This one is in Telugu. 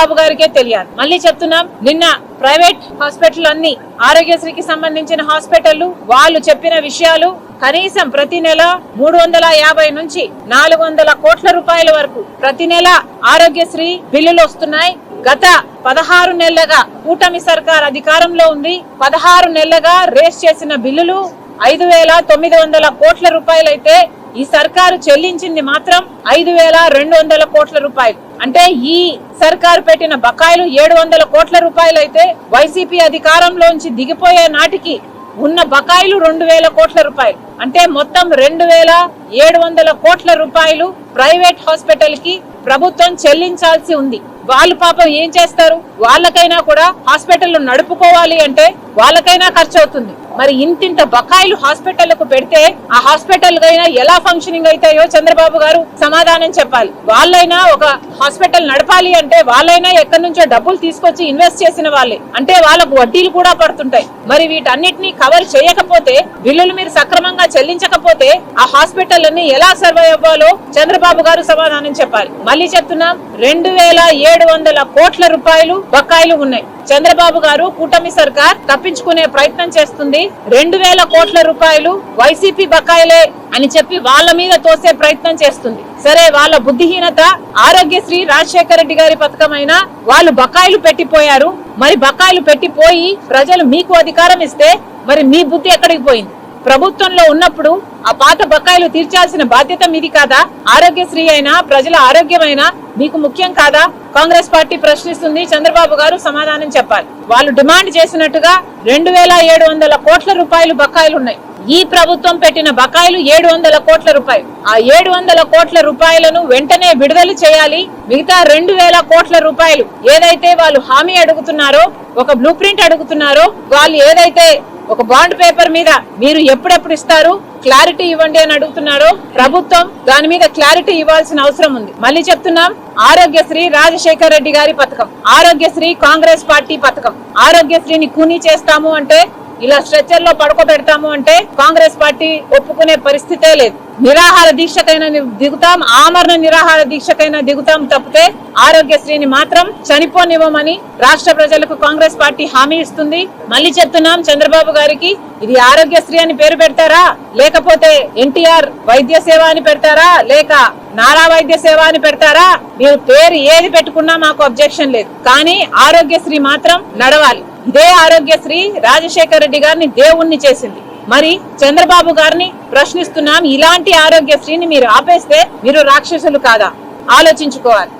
బాబు గారికే తెలియాలి. మళ్ళీ చెప్తున్నాం నిన్న ప్రైవేట్ హాస్పిటల్ అన్ని ఆరోగ్యశ్రీకి సంబంధించిన హాస్పిటల్ వాళ్ళు చెప్పిన విషయాలు కనీసం ప్రతి నెల మూడు వందల యాభై నుంచి నాలుగు వందల కోట్ల రూపాయల వరకు ప్రతి నెల ఆరోగ్యశ్రీ బిల్లులు వస్తున్నాయి. గత పదహారు నెలలుగా కూటమి సర్కార్ అధికారంలో ఉంది. పదహారు నెలలుగా రేస్ చేసిన బిల్లులు ఐదు వేల తొమ్మిది వందల కోట్ల రూపాయలైతే ఈ సర్కారు చెల్లించింది మాత్రం ఐదు వేల రెండు వందల కోట్ల రూపాయలు. అంటే ఈ సర్కారు పెట్టిన బకాయిలు ఏడు వందల కోట్ల రూపాయలు అయితే వైసీపీ అధికారంలోంచి దిగిపోయే నాటికి ఉన్న బకాయిలు రెండు వేల కోట్ల రూపాయలు. అంటే మొత్తం రెండు వేల ఏడు వందల కోట్ల రూపాయలు ప్రైవేట్ హాస్పిటల్కి ప్రభుత్వం చెల్లించాల్సి ఉంది. వాళ్ళు పాపం ఏం చేస్తారు? వాళ్ళకైనా కూడా హాస్పిటల్ నడుపుకోవాలి అంటే వాళ్ళకైనా ఖర్చు అవుతుంది మరి ఇంతింత బకాయిలు హాస్పిటళ్ళకు పెడితే ఆ హాస్పిటల్ అయినా ఎలా ఫంక్షనింగ్ అవుతాయో చంద్రబాబు గారు సమాధానం చెప్పాలి. వాళ్ళైనా ఒక హాస్పిటల్ నడపాలి అంటే వాళ్ళైనా ఎక్కడి నుంచో డబ్బులు తీసుకొచ్చి ఇన్వెస్ట్ చేసిన వాళ్ళే. అంటే వాళ్ళకు వడ్డీలు కూడా పడుతుంటాయి. మరి వీటన్నిటిని కవర్ చేయకపోతే బిల్లులు మీరు సక్రమంగా చెల్లించకపోతే ఆ హాస్పిటల్ అన్ని ఎలా సర్వైవ్ అవ్వాలో చంద్రబాబు గారు సమాధానం చెప్పాలి. మళ్ళీ చెప్తున్నాం రెండు వేల ఏడు వందల కోట్ల రూపాయలు బకాయిలు ఉన్నాయి. చంద్రబాబు గారు కూటమి సర్కార్ తప్పించుకునే ప్రయత్నం చేస్తుంది. రెండు వేల కోట్ల రూపాయలు వైసీపీ బకాయిలే అని చెప్పి వాళ్ళ మీద తోసే ప్రయత్నం చేస్తుంది. సరే వాళ్ళ బుద్ధిహీనత ఆరోగ్యశ్రీ రాజశేఖర రెడ్డి గారి పథకమైన వాళ్ళు బకాయిలు పెట్టిపోయారు. మరి బకాయిలు పెట్టిపోయి ప్రజలు మీకు అధికారం ఇస్తే మరి మీ బుద్ధి ఎక్కడికి పోయింది? ప్రభుత్వంలో ఉన్నప్పుడు ఆ పాత బకాయిలు తీర్చాల్సిన బాధ్యత మీది కాదా? ఆరోగ్యశ్రీ అయినా ప్రజల ఆరోగ్యమైనా మీకు ముఖ్యం కాదా? కాంగ్రెస్ పార్టీ ప్రశ్నిస్తుంది చంద్రబాబు గారు సమాధానం చెప్పాలి. వాళ్ళు డిమాండ్ చేసినట్టుగా రెండు వేల ఏడు వందల కోట్ల రూపాయలు బకాయిలు ఉన్నాయి ఈ ప్రభుత్వం పెట్టిన బకాయిలు ఏడు వందల కోట్ల రూపాయలు. ఆ ఏడు వందల కోట్ల రూపాయలను వెంటనే విడుదల చేయాలి. మిగతా రెండు వేల కోట్ల రూపాయలు ఏదైతే వాళ్ళు హామీ అడుగుతున్నారో ఒక బ్లూ ప్రింట్ అడుగుతున్నారో వాళ్ళు ఏదైతే ఒక బాండ్ పేపర్ మీద మీరు ఎప్పుడెప్పుడు ఇస్తారు? క్లారిటీ ఇవ్వండి అని అడుగుతున్నారో ప్రభుత్వం దాని మీద క్లారిటీ ఇవ్వాల్సిన అవసరం ఉంది. మళ్ళీ చెప్తున్నాం ఆరోగ్యశ్రీ రాజశేఖర్ రెడ్డి గారి పథకం. ఆరోగ్యశ్రీ కాంగ్రెస్ పార్టీ పథకం. ఆరోగ్యశ్రీని కూనీ చేస్తాము అంటే ఇలా స్ట్రెచ్చర్లో పడుకోబెడతాము అంటే కాంగ్రెస్ పార్టీ ఒప్పుకునే పరిస్థితే లేదు. నిరాహార దీక్షకైనా దిగుతాం ఆమరణ నిరాహార దీక్షకైనా దిగుతాం తప్పితే ఆరోగ్యశ్రీని మాత్రం చనిపోనివ్వమని రాష్ట్ర ప్రజలకు కాంగ్రెస్ పార్టీ హామీ ఇస్తుంది. మళ్ళీ చెప్తున్నాం చంద్రబాబు గారికి ఇది ఆరోగ్యశ్రీ అని పేరు పెడతారా? లేకపోతే ఎన్టీఆర్ వైద్య సేవ అని పెడతారా? లేక నారా వైద్య సేవ అని పెడతారా? మీరు పేరు ఏది పెట్టుకున్నా మాకు అబ్జెక్షన్ లేదు. కానీ ఆరోగ్యశ్రీ మాత్రం నడవాలి. ఇదే ఆరోగ్యశ్రీ రాజశేఖర రెడ్డి గారిని దేవుణ్ణి చేసింది. మరి చంద్రబాబు గారిని ప్రశ్నిస్తున్నాం. ఇలాంటి ఆరోగ్యశ్రీని మీరు ఆపేస్తే మీరు రాక్షసులు కాదా? ఆలోచించుకోవాలి.